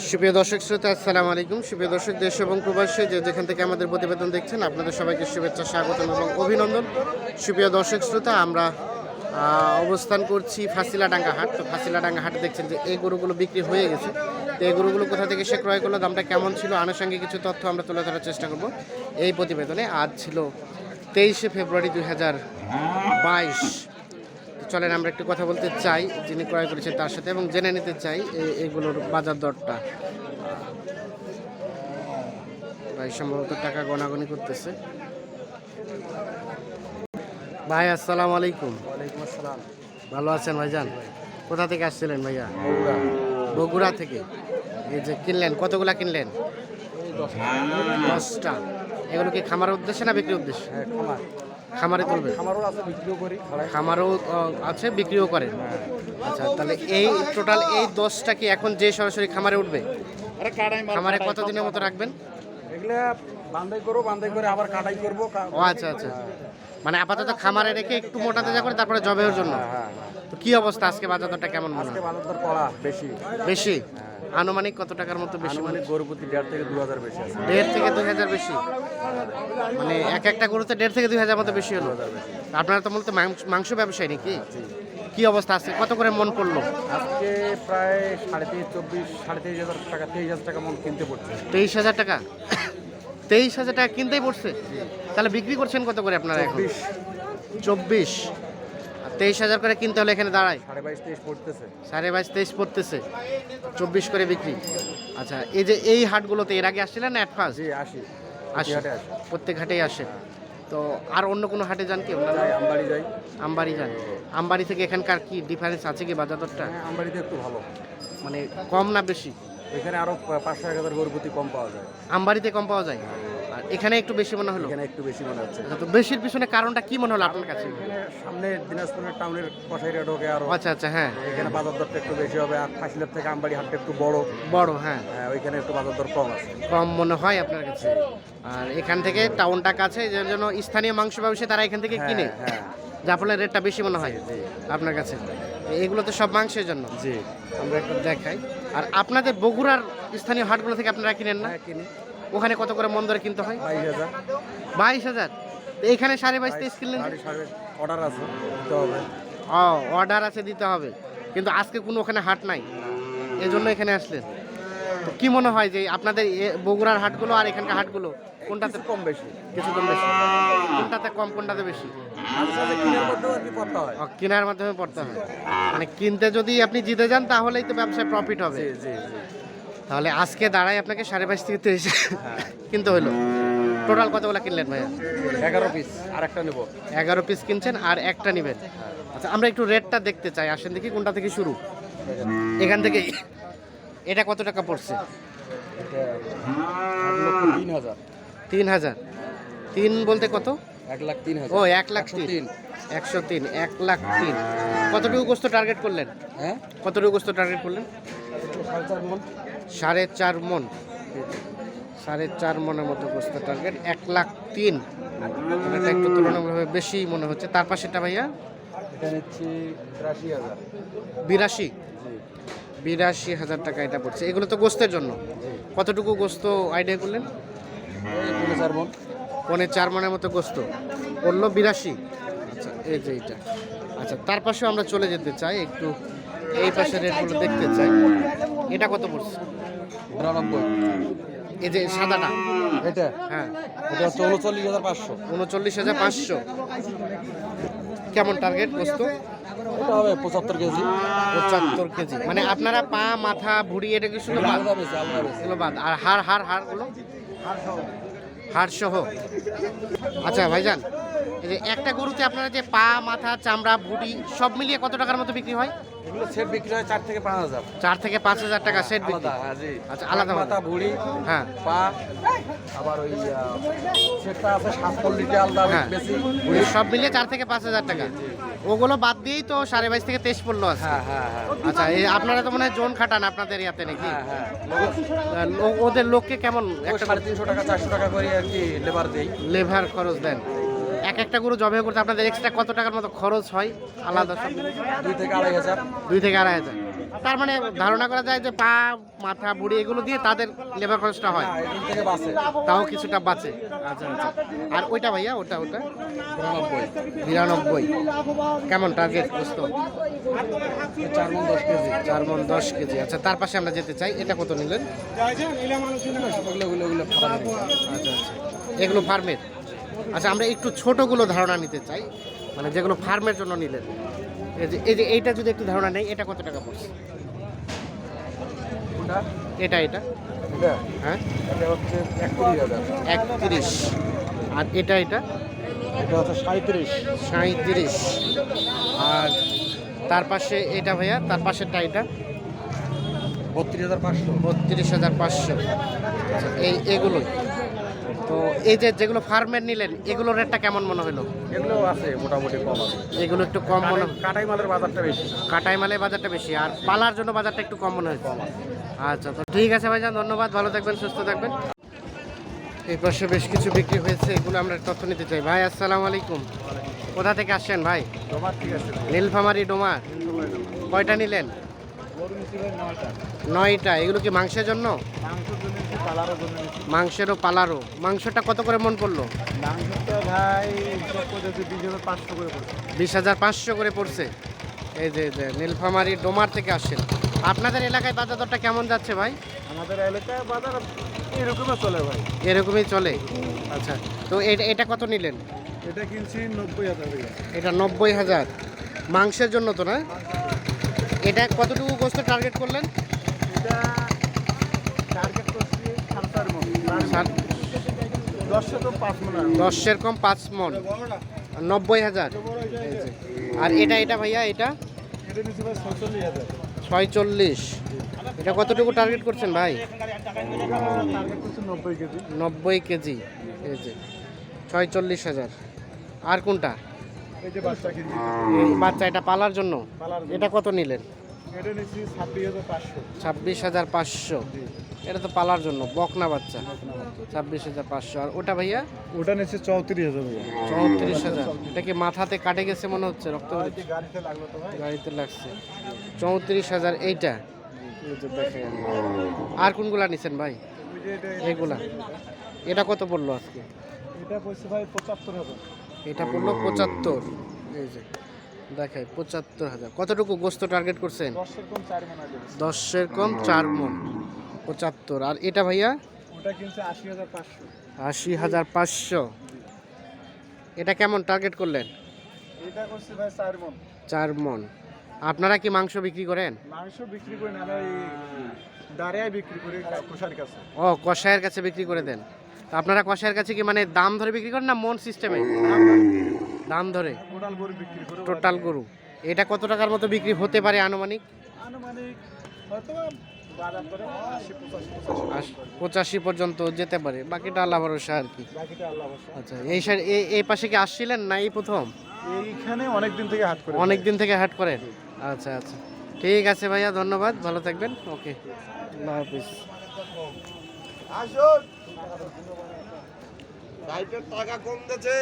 সুপ্রিয় দর্শক শ্রোতা, আসসালামু আলাইকুম। সুপ্রিয় দর্শক, দেশ এবং প্রবাসী যে যেখান থেকে আমাদের প্রতিবেদন দেখছেন, আপনাদের সবাইকে শুভেচ্ছা, স্বাগতম এবং অভিনন্দন। সুপ্রিয় দর্শক শ্রোতা, আমরা অবস্থান করছি ফাঁসিলাডাঙ্গা হাট। তো ফাঁসিলাডাঙ্গা হাট দেখছেন যে এই গরুগুলো বিক্রি হয়ে গেছে। তো এই গরুগুলো কোথা থেকে সে ক্রয় করল, দামটা কেমন ছিল, আনুষঙ্গিক কিছু তথ্য আমরা তুলে ধরার চেষ্টা করব এই প্রতিবেদনে। আজ ছিল তেইশে ফেব্রুয়ারি দুই হাজার বাইশ। চলেন আমরা একটু কথা বলতে চাই যিনি ক্রয় করেছেন তার সাথে এবং জেনে নিতে চাই এগুলোর বাজার দরটা। ভাই সম্ভবত টাকা গণাগণি করতেছে। ভাই আসসালামু আলাইকুম। আসসালাম। ভালো আছেন ভাইজান? কোথা থেকে আসছিলেন ভাইয়া? বগুড়া। থেকে। এই যে কিনলেন কতগুলা কিনলেন? দশটা। এগুলো কি খামারের উদ্দেশ্যে না বিক্রির উদ্দেশ্যে? হ্যাঁ খামার। খামারে তুলবে? খামারও আছে বিক্রিও করি খামারও আছে বিক্রিও করেন আচ্ছা তাহলে এই টোটাল এই দশটা কি এখন যে সরাসরি খামারে উঠবে? আরে কাটাই খামারে কতদিনের মতো রাখবেন? এগুলা বান্ধাই করব বান্ধাই করে আবার কাটাই করব ও আচ্ছা আচ্ছা। মানে আপাতত খামারে রেখে একটু মোটা তাজা করে তারপরে জবের জন্য? হ্যাঁ হ্যাঁ হ্যাঁ। তো কি অবস্থা আজকে বাজার দরটা কেমন মনে আজকে হয়? বাজার দর কড়া বেশি। বেশি? আনুমানিক কত টাকার মতো বেশি? মানে গরু প্রতি দেড় থেকে দু হাজার বেশি দেড় থেকে দুই হাজার বেশি? মানে এক একটা গরুতে দেড় থেকে দুই হাজার মতো বেশি হলো? আপনারা তো মূলত মাংস- ব্যবসায়ী নাকি? কি অবস্থা আছে? কত করে মন পড়ল? আজকে প্রায় সাড়ে তেইশ চব্বিশ সাড়ে তেইশ হাজার টাকা তেইশ হাজার টাকা মন কিনতে পড়ছে। তেইশ হাজার টাকা? তেইশ হাজার টাকা কিনতেই পড়ছে? তাহলে বিক্রি করছেন কত করে আপনারা এখন? চব্বিশ। তেইশ হাজার করে কিনতে হলে এখানে দাঁড়ায়। সাড়ে বাইশ তেইশ পড়তেছে। সাড়ে বাইশ তেইশ পড়তেছে। চব্বিশ করে বিক্রি। আচ্ছা এই যে এই হাটগুলোতে এর আগে আসছিলেন না অ্যাডভান্স? জি আসি। প্রত্যেক হাটেই আসে। তো আর অন্য কোনো হাটে যান কি? আমবাড়ি যাই। আমবাড়ি যান। আমবাড়ি থেকে এখানকার কি ডিফারেন্স আছে কি বাজার দরটা হ্যাঁ আমবাড়িতে একটু ভালো। মানে কম না বেশি? এখানে আরও পাঁচশো এক হাজার গরু কম পাওয়া যায়। আমবাড়িতে কম পাওয়া যায়? আর এখানে একটু বেশি মনে হলো? এখানে একটু বেশি মনে হচ্ছে। আচ্ছা, তো বেশির পিছনে কারণটা কি মনে হলো আপনার কাছে? সামনে দিনাজপুরের টাউনের কষাইরা ঢোকে আরও। আচ্ছা আচ্ছা হ্যাঁ। এখানে বাজার দরটা একটু বেশি হবে আর ফাঁসিলের থেকে আমবাড়ি হাটটা একটু বড়। বড় হ্যাঁ। হ্যাঁ ওইখানে একটু বাজার দর কম আছে। কম মনে হয় আপনার কাছে। আর এখান থেকে টাউনটা কাছে যার জন্য স্থানীয় মাংস ব্যবসায়ী তারা এখান থেকে কিনে। হ্যাঁ। ফলে রেটটা বেশি মনে হয় আপনার কাছে? এগুলো তো সব মাংসের জন্য? জি। আমরা একটু দেখাই। আর আপনাদের বগুড়ার স্থানীয় হাটগুলো থেকে আপনারা কিনেন না? হ্যাঁ কিনি। ওখানে কত করে মন ধরে কিনতে হয়? বাইশ হাজার। বাইশ হাজার? তো এখানে সাড়ে বাইশ তেইশ কিনলেন? অর্ডার আছে দিতে হবে। ও অর্ডার আছে দিতে হবে। কিন্তু আজকে কোনো ওখানে হাট নাই। এই জন্য এখানে আসলেন। কি মনে হয় যে আপনাদের বগুড়ার হাটগুলো আর এখানকার হাটগুলো কোনটাতে কম বেশি। কিছু কম বেশি? কোনটাতে কম কোনটাতে বেশি? কিনার হয়। মাধ্যমে পড়তে হয়। মানে কিনতে যদি আপনি জিতে যান তাহলেই তো ব্যবসায় প্রফিট হবে। তাহলে আজকে দাঁড়ায় আপনাকে সাড়ে বাইশ থেকে তেইশ কিনতে হলো টোটাল কতগুলো কিনলেন ভাইয়া? এগারো পিস আর একটা নেব। এগারো পিস কিনছেন আর একটা নেবেন। আচ্ছা আমরা একটু রেটটা দেখতে চাই। আসেন দেখি কোনটা থেকে শুরু। এখান থেকে। এটা কত টাকা পড়ছে? তিন হাজার। তিন হাজার। তিন বলতে কত? এক লাখ তিন ও এক লাখ তিন। একশো তিন। এক লাখ তিন। কতটুকু গোস্ত টার্গেট করলেন? হ্যাঁ? কতটুকু গোস্ত টার্গেট করলেন? সাড়ে চার মন। সাড়ে চার মন সাড়ে চার মনের মতো গোস্ত টার্গেট এক লাখ তিন। এটা একটু তুলনামূলকভাবে বেশি মনে হচ্ছে। তার পাশেটা ভাইয়া? বিরাশি বিরাশি? হাজার টাকা এটা পড়ছে। এগুলো তো গোস্তের জন্য। কতটুকু গোস্ত আইডিয়া করলেন? চার মন। পনে চার মনের মতো গোস্ত। পড়ল বিরাশি। আচ্ছা এই যে এইটা। আচ্ছা তার পাশেও আমরা চলে যেতে চাই একটু এই পাশে রেটগুলো দেখতে চাই। এটা কত পড়ছে? বিরানব্বই। এই যে সাদাটা। এটা? হ্যাঁ। এটা হচ্ছে উনচল্লিশ হাজার পাঁচশো। উনচল্লিশ হাজার পাঁচশো। কেমন টার্গেট গোস্ত? এটা হবে পঁচাত্তর কেজি। পঁচাত্তর কেজি। মানে আপনারা পা মাথা ভুড়ি এটা কি শুধু বাদ? আর হাড় হাড় হাড়গুলো? হাড় সহ আচ্ছা ভাইজান এই যে একটা গরুতে আপনারা যে পা মাথা চামড়া ভুড়ি সব মিলিয়ে কত টাকার মতো বিক্রি হয়? এগুলো সেট বিক্রি হয় চার থেকে পাঁচ হাজার। চার থেকে পাঁচ হাজার টাকা সেট বিক্রি। হ্যাঁ আচ্ছা, আলাদা মাথা ভুড়ি হ্যাঁ। পা আবার ওই সেটটা আছে আলাদা হ্যাঁ। বেশি। সব মিলিয়ে চার থেকে পাঁচ হাজার টাকা। ওগুলো বাদ দিয়েই তো সাড়ে বাইশ থেকে তেইশ পড়ল আছে হ্যাঁ হ্যাঁ হ্যাঁ। আচ্ছা এই আপনারা তো মনে হয় জোন খাটান আপনাদের ইয়াতে নাকি? হ্যাঁ হ্যাঁ। ওদের লোককে কেমন একটা সাড়ে তিনশো টাকা চারশো টাকা করে আর কি লেবার দেই। লেবার খরচ দেন। এক একটা গরু জবে করতে আপনাদের এক্সট্রা কত টাকার মতো খরচ হয়? আলাদা দুই থেকে আড়াই হাজার। দুই থেকে আড়াই হাজার। তার মানে ধারণা করা যায় যে পা মাথা বুড়ি এগুলো দিয়ে তাদের লেবার খরচটা হয়। হ্যাঁ তাও কিছুটা বাঁচে। আচ্ছা আচ্ছা। আর ওইটা ভাইয়া ওটা ওটা? বিরানব্বই কেমন টার্গেট বুঝতো চার মন দশ কেজি। চার মন দশ কেজি। আচ্ছা তার পাশে আমরা যেতে চাই। এটা কত নিলেন। আচ্ছা আচ্ছা। এগুলো ফার্মের আচ্ছা আমরা একটু ছোটগুলো ধারণা নিতে চাই। মানে যেগুলো ফার্মের জন্য নিলেন। এই যে এই যে এইটা যদি একটু ধারণা নেই এটা কত টাকা পড়ছে? এটা এটা? হ্যাঁ? এটা হচ্ছে একত্রিশ আর এটা এটা? এটা হচ্ছে সাঁত্রিশ সাঁত্রিশ আর তার পাশে এটা ভাইয়া তার পাশেরটা এটা? বত্রিশ হাজার পাঁচশো। বত্রিশ হাজার পাঁচশো। এই এগুলোই। তো এই যে যেগুলো ফার্মের নিলেন এগুলোর রেটটা কেমন মনে হলো? এগুলো আছে মোটামুটি কম আছে। এগুলো একটু কম মনে কাটাই- মালের বাজারটা বেশি। কাটাই মালের বাজারটা বেশি আর পালার জন্য বাজারটা একটু কম মনে হয়েছে আচ্ছা তো ঠিক আছে ভাইজান ধন্যবাদ ভালো থাকবেন সুস্থ থাকবেন। এই পাশে বেশ কিছু বিক্রি হয়েছে এগুলো আমরা তথ্য নিতে চাই। ভাই আসসালামু আলাইকুম। কোথা থেকে আসছেন ভাই? নীলফামারি ডোমার। কয়টা নিলেন? নয়টা। এগুলো কি মাংসের জন্য? মাংসেরও পালারও। মাংসটা কত করে মন পড়ল? বিশ হাজার পাঁচশো করে পড়ছে। এই যে নীলফামারি ডোমার থেকে আসছেন। আপনাদের এলাকায় বাজার দরটা কেমন যাচ্ছে ভাই? আমাদের এলাকায় বাজার এরকমই চলে ভাই। এরকমই চলে? আচ্ছা তো এটা এটা কত নিলেন? এটা কিনছি নব্বই হাজার। এটা নব্বই হাজার। মাংসের জন্য তো না? এটা কতটুকু গোস্ত টার্গেট করলেন? এটা টার্গেট করছি সাড়ে চার সাত- দশশো তো পাঁচ আর। দশের কম পাঁচ মন। নব্বই হাজার। আর এটা এটা ভাইয়া এটা? ভাই ছয়চল্লিশ এটা কতটুকু টার্গেট করছেন ভাই? নব্বই কেজি। নব্বই কেজি। ছয়চল্লিশ হাজার। আর কোনটা? এই যে বাচ্চা এই বাচ্চা এটা পালার জন্য? এটা কত নিলেন? এটা নিচ্ছি ছাব্বিশ হাজার পাঁচশো। ছাব্বিশ হাজার পাঁচশো। এটা তো পালার জন্য বকনা বাচ্চা। ছাব্বিশ হাজার পাঁচশো। আর ওটা ভাইয়া? ওটা নিচ্ছে চৌত্রিশ হাজার চৌত্রিশ হাজার। এটা কি মাথাতে কাটে গেছে মনে হচ্ছে রক্ত গাড়িতে লাগল তো গাড়িতে লাগছে। চৌত্রিশ হাজার এইটা। আর কোনগুলা নিছেন ভাই? এটা এটা কত পড়ল আজকে? এটা পড়ছে ভাই পঁচাত্তর হাজার। এটা পড়ল পঁচাত্তর। এই যে দেখাই পঁচাত্তর হাজার। কতটুকু গোস্ত টার্গেট করছেন? দশের কম চার মন পঁচাত্তর। আর এটা ভাইয়া? আশি হাজার পাঁচশো। এটা কেমন টার্গেট করলেন? চার মন আপনারা কি মাংস বিক্রি করেন? মাংস বিক্রি করে না ভাই দাঁড়িয়ে বিক্রি করি কুষার কাছে। ও কষায়ের কাছে বিক্রি করে দেন। তা আপনারা কষায়ের কাছে কি মানে দাম ধরে বিক্রি করেন না মন সিস্টেমে দাম ধরে। টোটাল গরু এটা কত টাকার মতো বিক্রি হতে পারে আনুমানিক? পঁচাশি পর্যন্ত যেতে পারে। বাকিটা আল্লাহ ভরসা আর কি। আচ্ছা এই সাইড এই পাশে কি আসছিলেন না এই প্রথম? এইখানে অনেক দিন থেকে হাট করে। অনেক দিন থেকে হাট করেন? আচ্ছা আচ্ছা। ঠিক আছে ভাইয়া ধন্যবাদ। ভালো থাকবেন। ওকে। আল্লাহ হাফিজ। আসুন। ভাইটার টাকা কম দিয়েছে।